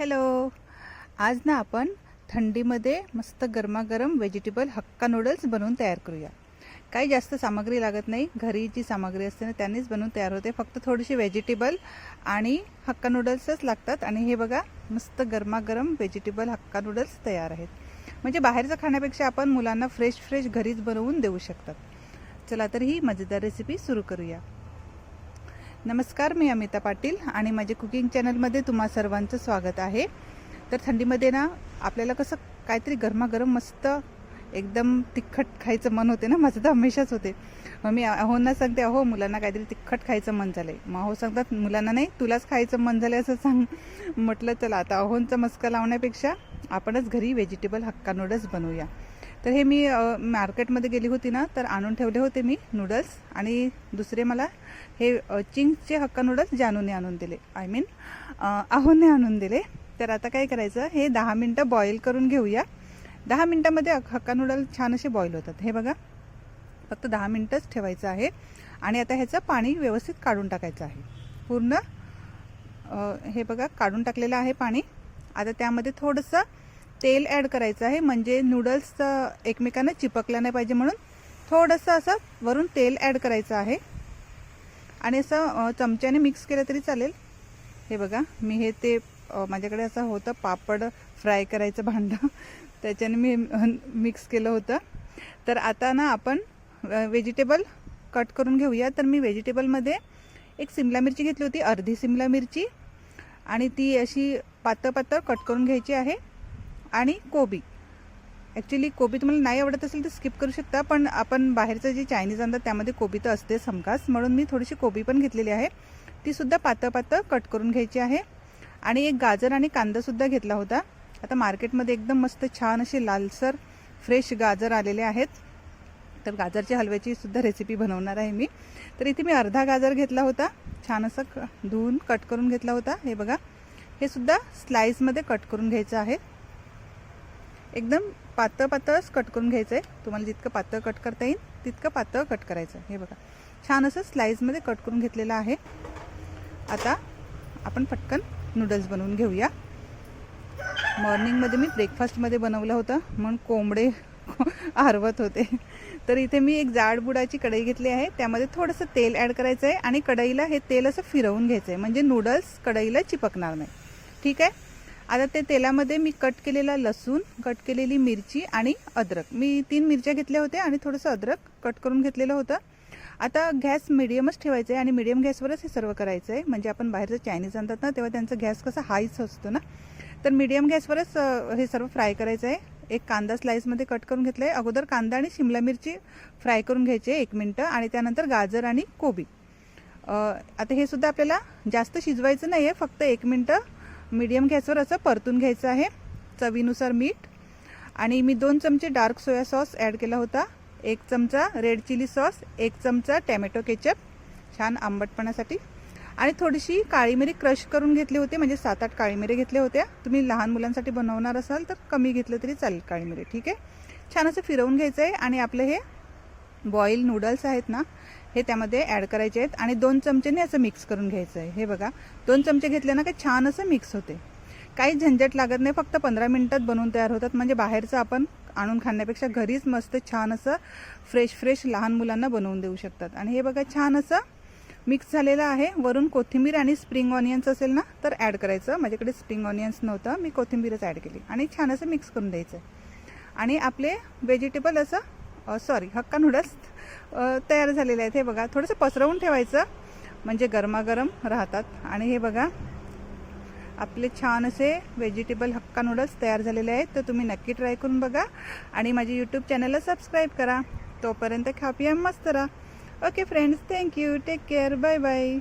Hello. आज ना आपण थंडीमध्ये मस्त गरमागरम व्हेजिटेबल हक्का नूडल्स बनवून तयार करूया. काही जास्त सामग्री लागत नाही. घरी जी सामग्री असते ना त्यांनीच बनवून तयार होते. फक्त थोडीशी व्हेजिटेबल आणि हक्का नूडल्सच लागतात. आणि हे बघा मस्त गरमागरम व्हेजिटेबल हक्का नूडल्स तयार आहेत. म्हणजे बाहेरचं खाण्यापेक्षा आपण मुलांना फ्रेश फ्रेश घरीच बनवून देऊ शकतात. चला तर ही मजेदार रेसिपी सुरू करूया. नमस्कार मी अमिता पाटील आणि माझे कुकिंग चॅनलमध्ये तुम्हा सर्वांचं स्वागत आहे. तर थंडीमध्ये ना आपल्याला कसं काहीतरी गरमागरम मस्त एकदम तिखट खायचं मन होते ना माझं तर हमेशाच होते. मग मी अहोंना सांगते अहो मुलांना काहीतरी तिखट खायचं मन झालंय. मग अहो सांगतात मुलांना नाही तुलाच खायचं मन झालं असं सांग. म्हटलं चला आता अहोंचा मस्का लावण्यापेक्षा आपणच घरी व्हेजिटेबल हक्का नूडल्स बनवूया. तर हे मी मार्केटमध्ये गेली होती ना तर आणून ठेवले होते मी नूडल्स आणि दुसरे मला हे चिंगचे हक्का नूडल्स जानूने आणून दिले. आय मीन आहोने आणून दिले. तर आता काय करायचं हे दहा मिनटं बॉईल करून घेऊया. दहा मिनटामध्ये हक्का नूडल छान असे बॉईल होतात. हे बघा फक्त दहा मिनटंच ठेवायचं आहे. आणि आता ह्याचं पाणी व्यवस्थित काढून टाकायचं आहे. पूर्ण हे बघा काढून टाकलेलं आहे पाणी. आता त्यामध्ये थोडंसं तेल ॲड करायचं आहे. म्हणजे नूडल्स एकमेकांना चिपकल्या नाही पाहिजे म्हणून थोडंसं असं वरून तेल ॲड करायचं आहे. आणि असं चमच्याने मिक्स केलं तरी चालेल. हे बघा मी हे ते माझ्याकडे असं होतं पापड फ्राय करायचं भांडं. त्याच्याने मी मिक्स केलं होतं. तर आता ना आपण व्हेजिटेबल कट करून घेऊया. तर मी व्हेजिटेबलमध्ये एक सिमला मिरची घेतली होती अर्धी सिमला मिरची. आणि ती अशी पातळ पातळ कट करून घ्यायची आहे. आणि कोबी. ॲक्च्युली कोबी तुम्हाला नाही आवडत असेल तर स्किप करू शकता पण आपण बाहेरचं जे चायनीज आणतात त्यामध्ये कोबी तर असते हमखास म्हणून मी थोडीशी कोबी पण घेतलेली आहे. ती सुद्धा पातळ पातळ कट करून घ्यायची आहे. आणि एक गाजर आणि कांदासुद्धा घेतला होता. आता मार्केटमध्ये एकदम मस्त छान असे लालसर फ्रेश गाजर आलेले आहेत. तर गाजरच्या हलव्याची सुद्धा रेसिपी बनवणार आहे मी. तर इथे मी अर्धा गाजर घेतला होता. छान असं क धुवून कट करून घेतला होता. हे बघा. हे सुद्धा स्लाईसमध्ये कट करून घ्यायचं आहे. एकदम पातळ पातळच कट करून घ्यायचं आहे तुम्हाला जितकं पातळ कट करता येईल तितकं पातळ कट करायचं आहे हे बघा. छान असं स्लाईजमध्ये कट करून घेतलेलं आहे. आता आपण पटकन नूडल्स बनवून घेऊया. मॉर्निंगमध्ये मी ब्रेकफास्टमध्ये बनवलं होतं. म्हणून कोंबडे हरवत होते. तर इथे मी एक जाड बुडाची कढई घेतली आहे. त्यामध्ये थोडंसं तेल ॲड करायचं आहे आणि कढईला हे तेल असं फिरवून घ्यायचं आहे म्हणजे नूडल्स कढईला चिपकणार नाही. ठीक आहे? आता ते तेलामध्ये मी कट केलेला लसूण कट केलेली मिरची आणि अद्रक. मी तीन मिरच्या घेतल्या होत्या आणि थोडंसं अद्रक कट करून घेतलेलं होतं. आता गॅस मिडियमच ठेवायचं आहे आणि मिडियम गॅसवरच हे सर्व करायचं आहे म्हणजे आपण बाहेरचं चायनीज आणतात ना तेव्हा त्यांचा गॅस कसा हायच असतो ना. तर मिडियम गॅसवरच हे सर्व फ्राय करायचं आहे एक कांदा स्लाईसमध्ये कट करून घेतला आहे अगोदर कांदा आणि शिमला मिरची फ्राय करून घ्यायची आहे एक मिनटं आणि त्यानंतर गाजर आणि कोबी. आता हे सुद्धा आपल्याला जास्त शिजवायचं नाही आहे फक्त एक मिनटं मीडियम गॅसवर असं परतून घ्यायचं आहे चवीनुसार मीठ. आणि मी दोन चमचे डार्क सोया सॉस ॲड केला होता. एक चमचा रेड चिली सॉस एक चमचा टॅमॅटो केचप. छान आंबटपणासाठी. आणि थोडीशी काळी मिरी क्रश करून घेतली होती म्हणजे सात आठ काळी मिरी घेतल्या होत्या. तुम्ही लहान मुलांसाठी बनवणार असाल तर कमी घेतलं तरी चालेल काळी मिरी ठीक आहे? छान असं फिरवून घ्यायचं आहे आणि आपलं हे बॉईल नूडल्स आहेत ना हे त्यामध्ये ॲड करायचे आहेत. आणि दोन चमच्याने असं मिक्स करून घ्यायचं आहे हे बघा दोन चमचे घेतले ना काही छान असं मिक्स होते. काही झंझट लागत नाही फक्त पंधरा मिनटात बनवून तयार होतात. म्हणजे बाहेरचं आपण आणून खाण्यापेक्षा घरीच मस्त छान असं फ्रेश फ्रेश लहान मुलांना बनवून देऊ शकतात. आणि हे बघा छान असं मिक्स झालेलं आहे. वरून कोथिंबीर आणि स्प्रिंग ऑनियन्स असेल ना तर ॲड करायचं. माझ्याकडे स्प्रिंग ऑनियन्स नव्हतं मी कोथिंबीरच ॲड केली. आणि छान असं मिक्स करून द्यायचं आणि आपले व्हेजिटेबल असं सॉरी हक्का नूडल्स तयार झालेले आहेत. हे बघा थोडंसं पसरवून ठेवायचं. म्हणजे गरमागरम राहतात. आणि हे बघा आपले छान असे व्हेजिटेबल हक्का नूडल्स तयार झालेले आहेत. तर तुम्ही नक्की ट्राय करून बघा. आणि माझे यूट्यूब चॅनलला सबस्क्राईब करा. तोपर्यंत खापिया मस्त राहा. Okay friends thank you take care bye bye